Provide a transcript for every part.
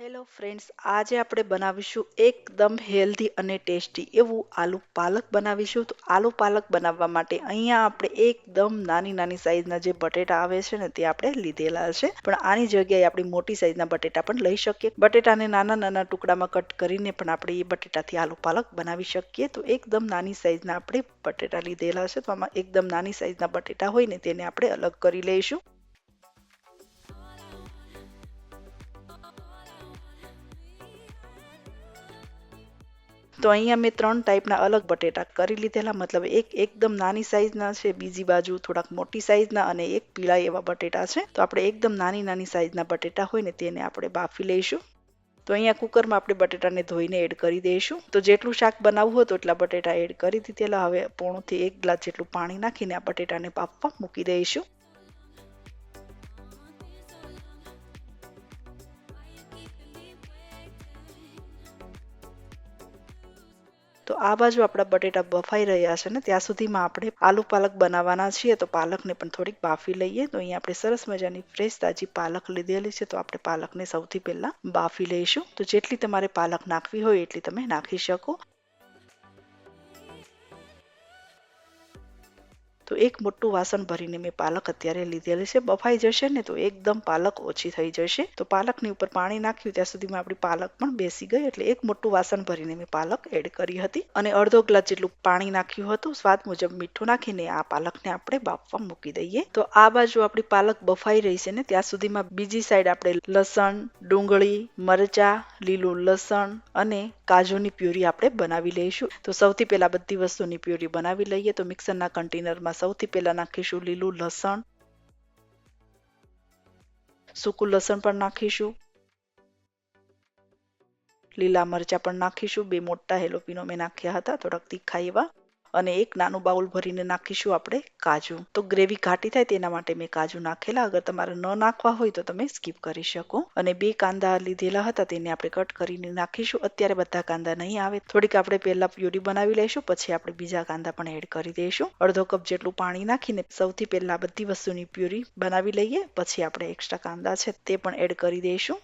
Hello friends આજે આપણે બનાવીશું એકદમ હેલ્ધી અને ટેસ્ટી એવું આલુ પાલક બનાવીશું. તો આલુ પાલક બનાવવા માટે અહીંયા આપણે એકદમ નાની નાની સાઈઝના જે બટેટા આવે છે ને તે આપણે લીધેલા છે. પણ આની જગ્યાએ આપણી મોટી સાઈઝના બટેટા પણ લઈ શકીએ. બટેટાને નાના નાના ટુકડામાં કટ કરીને પણ આપણે એ બટેટાથી આલુ પાલક બનાવી શકીએ. તો એકદમ નાની સાઈઝના આપણે બટેટા લીધેલા છે. તો આમાં એકદમ નાની સાઈઝના બટેટા હોય ને તેને આપણે અલગ કરી લઈશું. તો અહીંયા મેં ત્રણ ટાઈપના અલગ બટેટા કરી લીધેલા. મતલબ એક એકદમ નાની સાઈઝના છે, બીજી બાજુ થોડાક મોટી સાઈઝના અને એક પીળા એવા બટેટા છે. તો આપણે એકદમ નાની નાની સાઈઝના બટેટા હોય ને તેને આપણે બાફી લઈશું. તો અહીંયા કુકરમાં આપણે બટેટાને ધોઈને એડ કરી દઈશું. તો જેટલું શાક બનાવવું હોય તો એટલા બટેટા એડ કરી દીધેલા. હવે પોણોથી એક ગ્લાસ જેટલું પાણી નાખીને આ બટેટાને બાફવા મૂકી દઈશું. તો આ બાજુ આપણા બટેટા બફાઈ રહ્યા છે ને ત્યાં સુધીમાં આપણે આલુ પાલક બનાવવાના છીએ તો પાલકને પણ થોડીક બાફી લઈએ. તો અહીંયા આપણે સરસ મજાની ફ્રેશ તાજી પાલક લીધેલી છે તો આપણે પાલકને સૌથી પહેલા બાફી લઈશું. તો જેટલી તમારે પાલક નાખવી હોય એટલી તમે નાખી શકો. તો એક મોટું વાસણ ભરીને મેં પાલક અત્યારે લીધેલી છે. બફાઈ જશે ને તો એકદમ પાલક ઓછી થઈ જશે. તો પાલકની ઉપર પાણી નાખ્યું, ત્યાં સુધીમાં આપણી પાલક પણ બેસી ગઈ એટલે એક મોટું વાસણ ભરીને મેં પાલક એડ કરી હતી. અને અડધો ગ્લાસ જેટલું પાણી નાખ્યું હતું, સ્વાદ મુજબ મીઠું નાખીને આ પાલકને આપણે બાફવા મૂકી દઈએ. તો આ બાજુ આપણી પાલક બફાઈ રહી છે ને, ત્યાં સુધીમાં બીજી સાઈડ આપણે લસણ, ડુંગળી, મરચા, લીલું લસણ અને કાજુની પ્યુરી આપણે બનાવી લઈશું. તો સૌથી પહેલા બધી વસ્તુની પ્યુરી બનાવી લઈએ. તો મિક્સરના કન્ટેનરમાં સૌથી પહેલા નાખીશું લીલું લસણ. સૂકું લસણ પણ નાખીશું. લીલા મરચા પણ નાખીશું. બે મોટા હેલોપીનો મેં નાખ્યા હતા. થોડાક તીખા એવા. અને એક નાનું બાઉલ ભરીને નાખીશું આપણે કાજુ. તો ગ્રેવી ઘાટી થાય તેના માટે મેં કાજુ નાખેલા. અગર તમારે ન નાખવા હોય તો તમે સ્કીપ કરી શકો. અને બે કાંદા લીધેલા હતા તેને આપણે કટ કરીને નાખીશું. અત્યારે બધા કાંદા નહીં આવે. થોડીક આપણે પહેલા પ્યુરી બનાવી લઈશું, પછી આપણે બીજા કાંદા પણ એડ કરી દઈશું. અડધો કપ જેટલું પાણી નાખીને સૌથી પહેલા બધી વસ્તુની પ્યુરી બનાવી લઈએ. પછી આપણે એક્સ્ટ્રા કાંદા છે તે પણ એડ કરી દઈશું.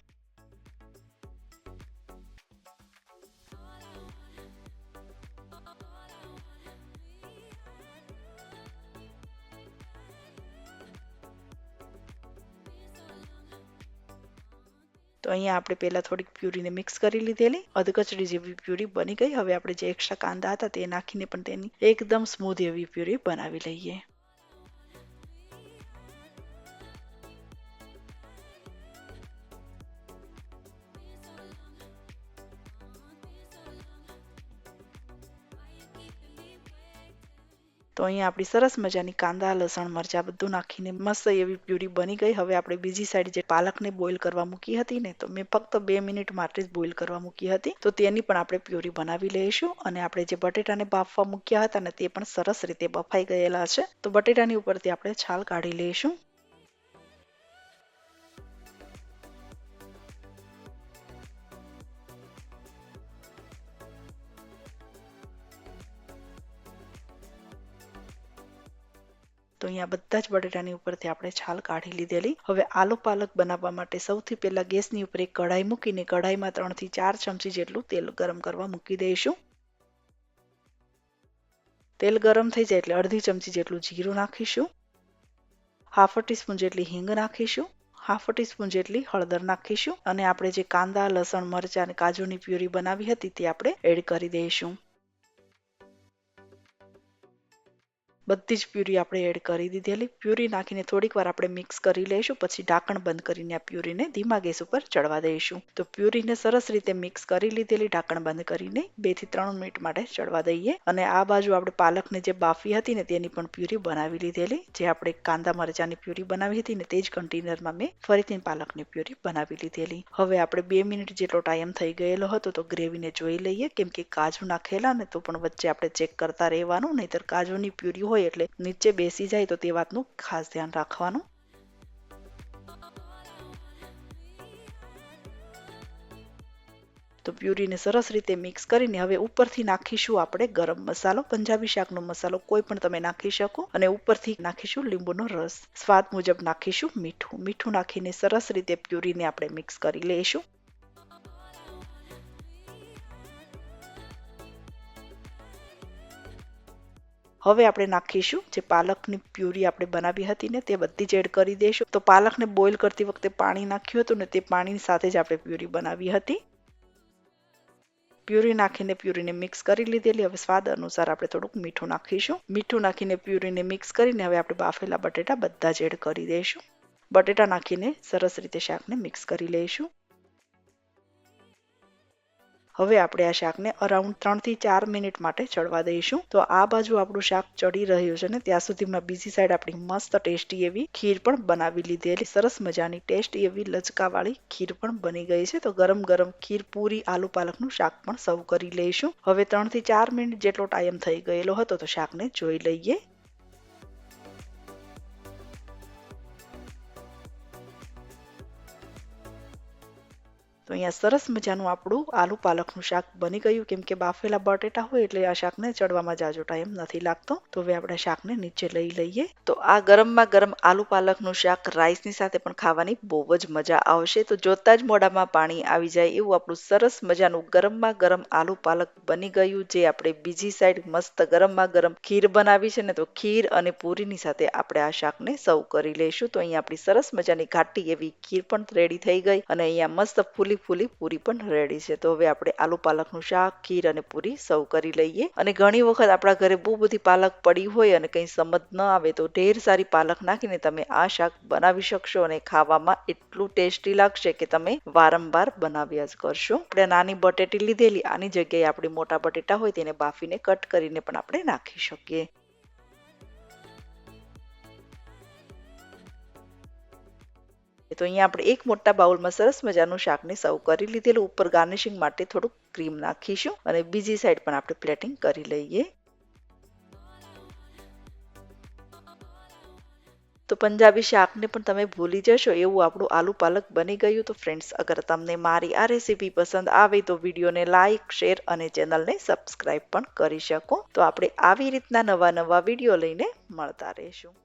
તો અહીંયા આપણે પહેલાં થોડીક પ્યુરીને મિક્સ કરી લીધેલી. અધકચડી જેવી પ્યુરી બની ગઈ. હવે આપણે જે એક્સ્ટ્રા કાંદા હતા તે નાખીને પણ તેની એકદમ સ્મૂધ એવી પ્યુરી બનાવી લઈએ. તો અહીંયા આપણી સરસ મજાની કાંદા, લસણ, મરચા બધું નાખીને મસ્ત એવી પ્યુરી બની ગઈ. હવે આપણે બીજી સાઈડ જે પાલકને બોઇલ કરવા મૂકી હતી ને, તો મેં ફક્ત બે મિનિટ માટે જ બોઇલ કરવા મૂકી હતી. તો તેની પણ આપણે પ્યુરી બનાવી લઈશું અને આપણે જે બટેટાને બાફવા મૂક્યા હતા ને, તે પણ સરસ રીતે બફાઈ ગયેલા છે. તો બટેટાની ઉપરથી આપણે છાલ કાઢી લઈશું. અહીંયા બધા જ બટેટાની ઉપરથી આપણે છાલ કાઢી લીધેલી. હવે આલુ પાલક બનાવવા માટે સૌથી પહેલા ગેસની ઉપર એક કઢાઈ મૂકીને કઢાઈમાં ત્રણથી ચાર ચમચી જેટલું તેલ ગરમ કરવા મૂકી દઈશું. તેલ ગરમ થઈ જાય એટલે અડધી ચમચી જેટલું જીરું નાખીશું. હાફ ટીસ્પૂન જેટલી હિંગ નાખીશું. હાફ ટીસ્પૂન જેટલી હળદર નાખીશું. અને આપણે જે કાંદા, લસણ, મરચાં અને કાજુની પ્યુરી બનાવી હતી તે આપણે એડ કરી દઈશું. બધી જ પ્યુરી આપણે એડ કરી દીધેલી. પ્યુરી નાખીને થોડીક વાર આપણે મિક્સ કરી લઈશું, પછી ઢાંકણ બંધ કરીને આ પ્યુરીને ધીમા ગેસ ઉપર ચડવા દઈશું. તો પ્યુરીને સરસ રીતે મિક્સ કરી લીધેલી, ઢાંકણ બંધ કરીને બેથી ત્રણ મિનિટ માટે ચડવા દઈએ. અને આ બાજુ આપણે પાલકને જે બાફી હતી ને તેની પણ પ્યુરી બનાવી લીધેલી. જે આપણે કાંદા મરચાની પ્યુરી બનાવી હતી ને તે જ કન્ટેનરમાં મેં ફરીથી પાલકની પ્યુરી બનાવી લીધેલી. હવે આપણે બે મિનિટ જેટલો ટાઈમ થઈ ગયેલો હતો તો ગ્રેવીને જોઈ લઈએ. કેમ કે કાજુ નાખેલા ને તો પણ વચ્ચે આપણે ચેક કરતા રહેવાનું, નહીતર કાજુની પ્યુરી હોય હોય એટલે નીચે બેસી જાય તો તે વાતનું ખાસ ધ્યાન રાખવાનું. તો પ્યુરીને સરસ રીતે મિક્સ કરીને હવે ઉપરથી નાખીશું આપણે ગરમ મસાલો. પંજાબી શાકનો મસાલો કોઈ પણ તમે નાખી શકો અને ઉપરથી નાખીશું લીંબુનો રસ. સ્વાદ મુજબ નાખીશું મીઠું. મીઠું નાખીને સરસ રીતે પ્યુરીને આપણે મિક્સ કરી લઈશું. હવે આપણે નાખીશું જે પાલકની પ્યુરી આપણે બનાવી હતી ને તે બધી જ એડ કરી દઈશું. તો પાલકને બોઇલ કરતી વખતે પાણી નાખ્યું હતું ને તે પાણીની સાથે જ આપણે પ્યુરી બનાવી હતી. પ્યુરી નાખીને પ્યુરીને મિક્સ કરી લીધેલી. હવે સ્વાદ અનુસાર આપણે થોડુંક મીઠું નાખીશું. મીઠું નાખીને પ્યુરીને મિક્સ કરીને હવે આપણે બાફેલા બટેટા બધા જ એડ કરી દઈશું. બટેટા નાખીને સરસ રીતે શાકને મિક્સ કરી લઈશું. હવે આપણે આ શાકને અરાઉન્ડ ત્રણથી ચાર મિનિટ માટે ચડવા દઈશું. તો આ બાજુ આપણું શાક ચડી રહ્યું છે ને, ત્યાં સુધીમાં બીજી સાઈડ આપણી મસ્ત ટેસ્ટી એવી ખીર પણ બનાવી લીધેલી સરસ મજાની ટેસ્ટી એવી લચકાવાળી ખીર પણ બની ગઈ છે. તો ગરમ ગરમ ખીર પૂરી આલુ પાલકનું શાક પણ સર્વ કરી લઈશું. હવે ત્રણથી ચાર મિનિટ જેટલો ટાઈમ થઈ ગયેલો હતો તો શાકને જોઈ લઈએ. તો અહીંયા સરસ મજાનું આપણું આલુ પાલકનું શાક બની ગયું. કેમ કે બાફેલા બટેટા હોય એટલે આ શાકને ચડવામાં જાજો ટાઈમ નથી લાગતો. તો હવે આપણે શાકને નીચે લઈ લઈએ. તો આ ગરમમાં ગરમ આલુ પાલકનું શાક રાઈસની સાથે પણ ખાવાની બહુ જ મજા આવશે. તો જોતા જ મોઢામાં પાણી આવી જાય એવું આપણું સરસ મજાનું ગરમમાં ગરમ આલુ પાલક બની ગયું જે આપણે બીજી સાઈડ મસ્ત ગરમમાં ગરમ ખીર બનાવી છે ને તો ખીર અને પૂરીની સાથે આપણે આ શાકને સર્વ કરી લઈશું. તો અહીંયા આપણી સરસ મજાની ઘાટી એવી ખીર પણ રેડી થઈ ગઈ અને અહીંયા મસ્ત ફૂલી ફૂલી પૂરી પણ રેડી છે. તો હવે આપણે આલુ પાલકનું શાક, ખીર અને પૂરી સર્વ કરી લઈએ. અને ઘણી વખત આપણા ઘરે બહુ બધી પાલક પડી હોય અને કંઈ સમજ ન આવે તો ઢેર સારી પાલક નાખીને તમે આ શાક બનાવી શકશો અને ખાવામાં એટલું ટેસ્ટી લાગશે કે તમે વારંવાર બનાવ્યા જ કરશો. આપણે નાની બટેટી લીધેલી, આની જગ્યાએ આપણી મોટા બટેટા હોય તેને બાફીને કટ કરીને પણ આપણે નાખી શકીએ. તો અહીંયા આપણે એક મોટા બાઉલમાં સરસ મજાનું શાકને સર્વ કરી લીધેલું. ઉપર ગાર્નિશિંગ માટે થોડુંક ક્રીમ નાખીશું અને બીજી સાઈડ પણ આપણે પ્લેટિંગ કરી લઈએ. તો પંજાબી શાકને પણ તમે ભૂલી જશો, એવું આપણું આલુ પાલક બની ગયું. તો ફ્રેન્ડ્સ અગર તમને મારી આ રેસીપી પસંદ આવે તો વિડીયોને લાઇક શેર અને ચેનલને સબસ્ક્રાઈબ પણ કરી શકો. તો આપણે આવી રીતના નવા નવા વીડિયો લઈને મળતા રહીશું.